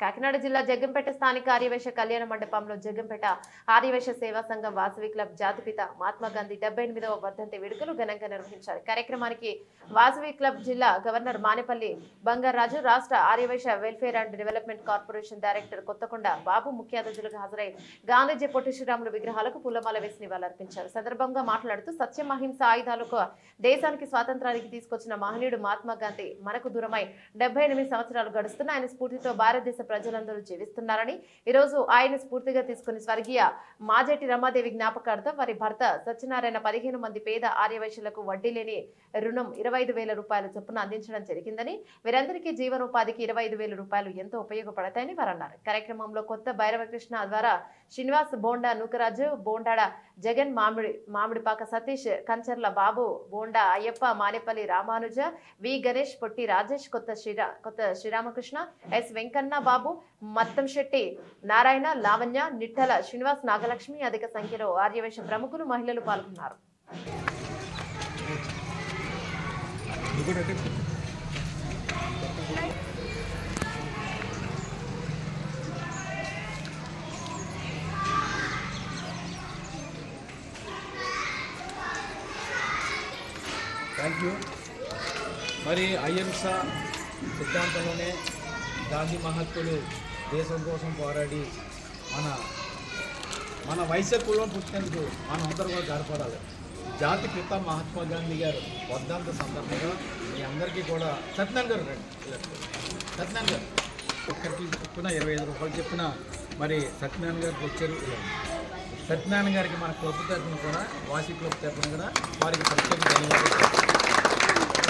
కాకినాడ జిల్లా జగ్గంపేట స్థానిక ఆర్యవేశ కళ్యాణ మండపంలో జగ్గంపేట ఆర్యవేశ సేవా సంఘం వాసవి క్లబ్ జాతిపిత మహాత్మా గాంధీ డెబ్బై ఎనిమిదవ వర్ధంతి వేడుకలు ఘనంగా నిర్వహించారు. కార్యక్రమానికి వాసవి క్లబ్ జిల్లా గవర్నర్ మానేపల్లి బంగారాజు రాష్ట్ర Aryavysya welfare and development corporation director Kothakonda Babu ముఖ్య అతిథులకు హాజరై గాంధీజీ పొట్టి శ్రీరాములు విగ్రహాలకు పూలమాల వేసి నివాళులర్పించారు. సందర్భంగా మాట్లాడుతూ సత్యం అహింస ఆయుధాలకు దేశానికి స్వాతంత్రానికి తీసుకొచ్చిన మహనీయుడు మహాత్మా గాంధీ మనకు దూరమై డెబ్బై ఎనిమిది సంవత్సరాలు గడుస్తున్న ఆయన స్ఫూర్తితో భారతదేశ ప్రజలందరూ జీవిస్తున్నారని ఈరోజు ఆయన స్ఫూర్తిగా తీసుకుని స్వర్గీయ మాజేటి రమాదేవి జ్ఞాపకార్థం వారి భర్త సత్యనారాయణ పదిహేను మంది పేద ఆర్యవైశ్యులకు వడ్డీ లేని రుణం ఇరవై ఐదు వేల రూపాయల చొప్పున అందించడం జరిగిందని వీరందరికీ జీవనోపాధికి ఇరవై రూపాయలు ఎంతో ఉపయోగపడతాయని వారు అన్నారు కార్యక్రమంలో కొత్త భైరవకృష్ణ ద్వారా శ్రీనివాస్ బోండా నూకరాజు బోండాడ జగన్ మామిడి మామిడిపాక సతీష్ కంచర్ల బాబు బోండా అయ్యప్ప మానేపల్లి రామానుజ వి గణేష్ పొట్టి రాజేష్ కొత్త శ్రీరా కొత్త శ్రీరామకృష్ణ ఎస్ వెంకన్న బాబు మత్తం శెట్టి నారాయణ లావణ్య నిట్టల శ్రీనివాస్ నాగలక్ష్మి అధిక సంఖ్యలో ఆర్యవేశ ప్రముఖులు మహిళలు పాల్గొన్నారు. థ్యాంక్ యూ మరి అహింస సిద్ధాంతంలోనే గాంధీ మహత్తులు దేశం కోసం పోరాడి మన మన వయసు కులం పుట్టినందుకు మనం అందరూ కూడా గడపడాలి జాతి పిత మహాత్మా గాంధీ గారు వర్ధంత సందర్భంగా మీ అందరికీ కూడా సత్యనారాయణ గారు రండి. సత్యనారాయణ గారు ఒక్కరికి చెప్పిన ఇరవై ఐదు రూపాయలు చెప్పిన మరి సత్యనారాయణ గారికి వచ్చారు. సత్యనారాయణ గారికి మన క్లబ్ తరఫున కూడా వాసి క్లబ్ తరఫున కూడా వారికి ప్రత్యేక ధన్యవాదాలు.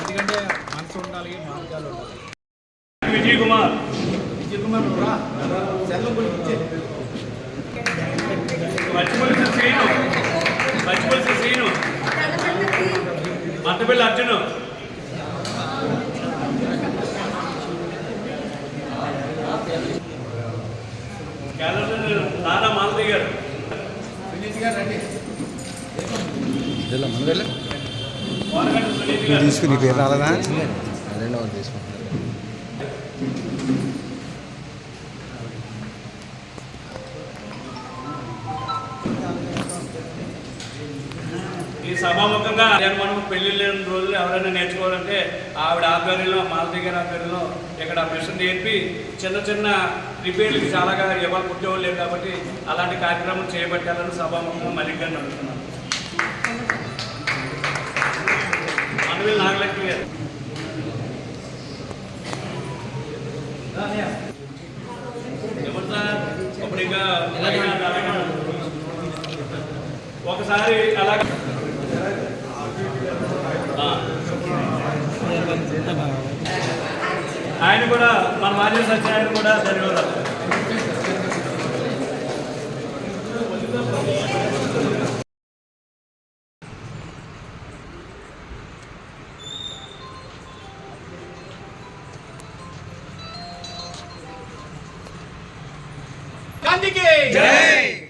ఎందుకంటే మనసు ఉండాలి మార్గాలు ఉండాలి. విజయ్ కుమార్ మట్టపల్లి అర్జును. క్యాలెండర్ నానా మాలతి గారు వినీత్ గారు రండి. సునీతి తీసుకుని పేరు రాలేదా? ఈ సభాముఖంగా నేను మనం పెళ్ళి లేని రోజులు ఎవరైనా నేర్చుకోవాలంటే ఆవిడ ఆధ్వర్యంలో మాలతి గారి ఆధ్వర్యంలో ఇక్కడ మిషన్ నేర్పి చిన్న చిన్న రిపేర్లకి చాలాగా ఎవరు కుట్టేవాళ్ళు లేరు కాబట్టి అలాంటి కార్యక్రమం చేపట్టాలని సభాముఖంగా మళ్ళీ గారిని అడుగుతున్నాను మనవిల్ నాగలక్ష్మి గారు ఎవరు సార్ ఇప్పుడు ఇంకా అలాగే ఒకసారి అలా ఆ. ఆయన కూడా మన మాజీ సత్యనారాయణ కూడా ధన్యవాదాలు. గాంధీకి! జై!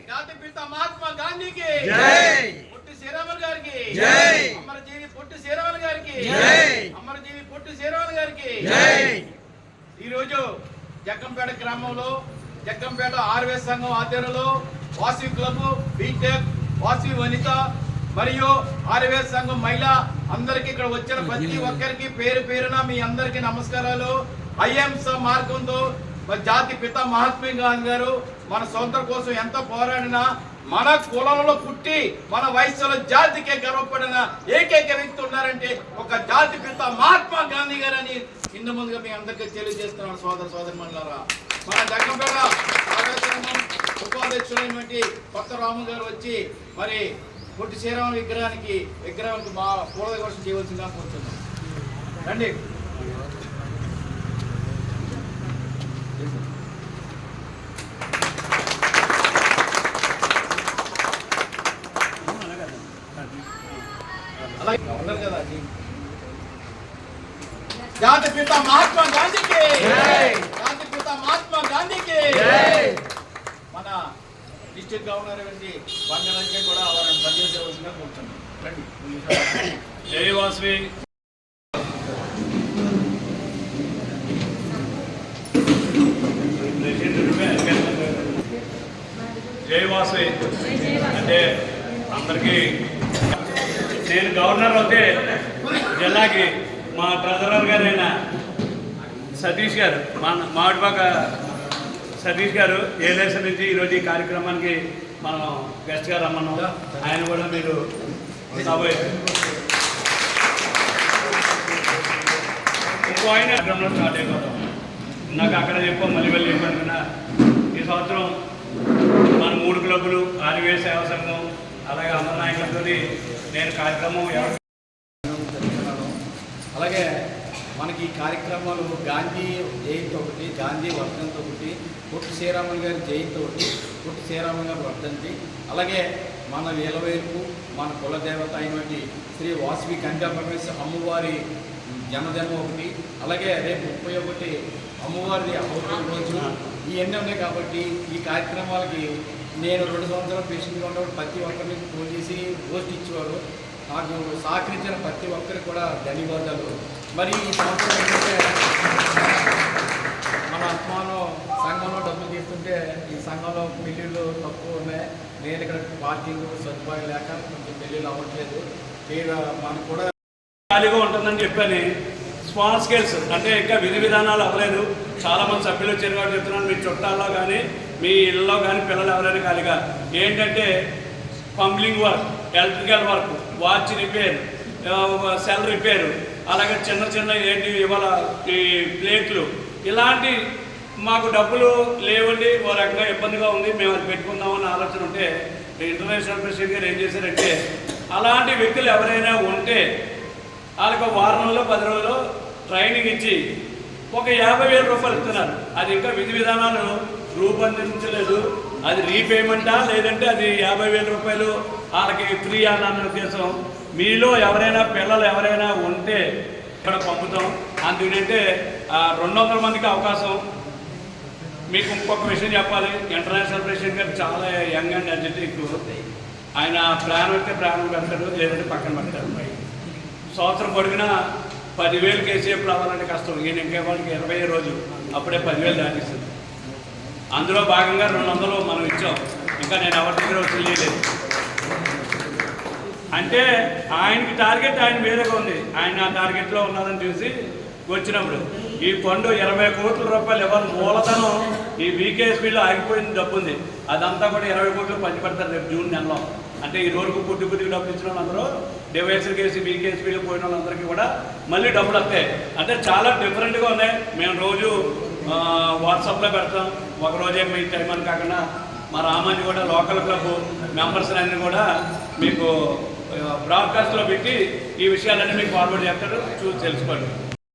జాతి పిత మహాత్మా గాంధీకి! జై! పొట్టి శ్రీరాములు గారికి! జై! అమరజీవి పొట్టి శ్రీరాములు గారికి! జై! అమరజీవి పొట్టి శ్రీరాములు గారికి! జై! ఈరోజు జగ్గంపేట గ్రామంలో జగ్గంపేట ఆర్వే సంఘం ఆధ్వర్యంలో వాసవి క్లబ్ బీటెక్ వాసవి వనిత మరియు ఆర్వే సంఘం మహిళ అందరికి ఇక్కడ వచ్చిన ప్రతి ఒక్కరికి పేరు పేరున మీ అందరికి నమస్కారాలు. ఐఎంస మార్గంతో జాతి పిత మహాత్మా గాంధీ గారు మన సొంత కోసం ఎంత పోరాడినా మన కులంలో పుట్టి మన వయసులో జాతికే గర్వపడిన ఏకైక వ్యక్తి ఉన్నారంటే ఒక జాతి పిత మహాత్మా గాంధీ గారు అని ఇందు ముందుగా మీ అందరికీ తెలియజేస్తున్నాను సోదర సోదరి మండలారా మన జగ్గంపేట ఆవేశంగం ఉపాధ్యక్షుడైనటువంటి కొత్త రాము గారు వచ్చి మరి పొట్టి శ్రీరామ విగ్రహానికి విగ్రహానికి మా పూల చేయవలసిందిగా కోరుతున్నాం. రండి అలాగే ఉన్నారు కదా అది. జాతి పిత మహాత్మా గాంధీకి జాతి పిత మహాత్మా గాంధీకి మన డిస్ట్రిక్ట్ గవర్నర్ వంటి బంగారాజే కూడా వారిని పనిచేసేవలసిందిగా కూర్చున్నాం రండి జై వాసవి అందరికీ నేను గవర్నర్ అయితే జిల్లాకి మా ట్రెజరర్ గారైన సతీష్ గారు మా మామిడిపాక సతీష్ గారు ఏలేసర్ నుంచి ఈరోజు ఈ కార్యక్రమానికి మనం గెస్ట్గా రమ్మన్నాం. ఆయన కూడా మీరు సభ ఇంకో ఆయన స్టార్ట్ అయిపోతాం నాకు అక్కడ చెప్పాం మళ్ళీ వెళ్ళి చెప్పాను ఈ సంవత్సరం మన మూడు క్లబ్బులు ఆర్వే సేవా సంఘం అలాగే అందరి నాయకులతో నేను కార్యక్రమం ఎవరు చెప్తున్నాను అలాగే మనకి ఈ కార్యక్రమాలు గాంధీ జయంతి ఒకటి గాంధీ వర్ధంతి ఒకటి పొట్టి శ్రీరాములు గారి జయంతి ఒకటి పొట్టి శ్రీరాములు గారి వర్ధంతి అలాగే మన వేలవేలుపు మన కులదేవత అయినటువంటి శ్రీ వాసవి గంగా పరమేశ్వర అమ్మవారి జన్మదినం ఒకటి అలాగే రేపు ముప్పై ఒకటి అమ్మవారిది అమ్మవారి రోజు. ఇవన్నీ ఉన్నాయి కాబట్టి ఈ కార్యక్రమాలకి నేను రెండు సంవత్సరాలు పేషెంట్గా ఉన్నప్పుడు ప్రతి ఒక్కరిని ఫోన్ చేసి పోస్ట్ ఇచ్చేవారు. నాకు సహకరించిన ప్రతి ఒక్కరికి కూడా ధన్యవాదాలు. మరి ఈ సంవత్సరం ఏంటంటే మన అభిమానం సంఘంలో డబ్బులు తీస్తుంటే ఈ సంఘంలో పెళ్ళిళ్ళు తక్కువ ఉన్నాయి. నేను ఇక్కడ పార్కింగ్ సదుపాయం లేక కొంచెం పెళ్ళిళ్ళు అవ్వట్లేదు. ఇక్కడ మనకు కూడా ఖాళీగా ఉంటుందని చెప్పని స్మాల్ స్కేల్స్ అంటే ఇంకా విధి విధానాలు అవ్వలేదు. చాలా మంది సభ్యులు వచ్చారు కాబట్టి చెప్తున్నాను మీ చుట్టాల్లో కానీ మీ ఇళ్ళలో కానీ పిల్లలు ఎవరైనా ఖాళీగా. ఏంటంటే plumbing work electrical work watch repair cell repair అలాగే చిన్న చిన్న ఏంటి ఇవాళ ఈ ప్లేట్లు ఇలాంటి మాకు డబ్బులు లేవండి ఓ రకంగా ఇబ్బందిగా ఉంది మేము అది పెట్టుకుందామని ఆలోచన ఉంటే ఇంటర్నేషనల్ ప్రెసిడెంట్ గారు ఏం చేశారంటే అలాంటి వ్యక్తులు ఎవరైనా ఉంటే వాళ్ళకి వారం రోజులు పది రోజులు ట్రైనింగ్ ఇచ్చి ఒక యాభై వేల రూపాయలు ఇస్తున్నారు. అది ఇంకా విధి విధానాలు రూపొందించలేదు. అది రీపేమెంటా లేదంటే అది యాభై వేల రూపాయలు వాళ్ళకి ఫ్రీ అన్న ఉద్దేశం. మీలో ఎవరైనా పిల్లలు ఎవరైనా ఉంటే ఇక్కడ పంపుతాం. అందుకంటే రెండు వందల మందికి అవకాశం. మీకు ఇంకొక విషయం చెప్పాలి. ఇంటర్నేషనల్ ప్రెసిడెంట్ గారు చాలా యంగ్ అండ్ ఎనర్జెటిక్ ఆయన ప్రాణం అయితే ప్రాణం పెడతాడు లేదంటే పక్కన పెడతాడు. సంవత్సరం పొడిగిన పదివేలు కేసీఎఫ్ రావాలంటే కష్టం. ఈయన ఇంకే వాళ్ళకి ఇరవై రోజు అప్పుడే పదివేలు దాటిస్తుంది. అందులో భాగంగా రెండు వందలు మనం ఇచ్చాం. ఇంకా నేను ఎవరి దగ్గర తెలియలేదు అంటే ఆయనకి టార్గెట్ ఆయన వేరేగా ఉంది. ఆయన ఆ టార్గెట్లో ఉన్నదని చూసి వచ్చినప్పుడు ఈ ఫండ్ ఇరవై కోట్ల రూపాయలు ఎవరు మూలధనం. ఈ వీకేఎస్పీలో ఆగిపోయిన డబ్బు ఉంది అదంతా కూడా ఇరవై కోట్లు పంచిపెడతారు రేపు జూన్ నెలలో. అంటే ఈ రోజుకు పుట్టి పుట్టికి డబ్బులు ఇచ్చిన వాళ్ళందరూ డివైఎస్ఎల్ కేసు బీకేఎస్పీలో పోయిన వాళ్ళందరికీ కూడా మళ్ళీ డబ్బులు వస్తాయి. అంటే చాలా డిఫరెంట్గా ఉన్నాయి. మేము రోజు వాట్సాప్లో పెడతాం. ఒక రోజే మీ టైం అని కాకుండా మా రామాన్ని కూడా లోకల్ క్లబ్ మెంబర్స్ అన్ని కూడా మీకు బ్రాడ్కాస్ట్లో పెట్టి ఈ విషయాలన్నీ మీకు ఫార్వర్డ్ చేస్తారు చూసి తెలుసుకోండి.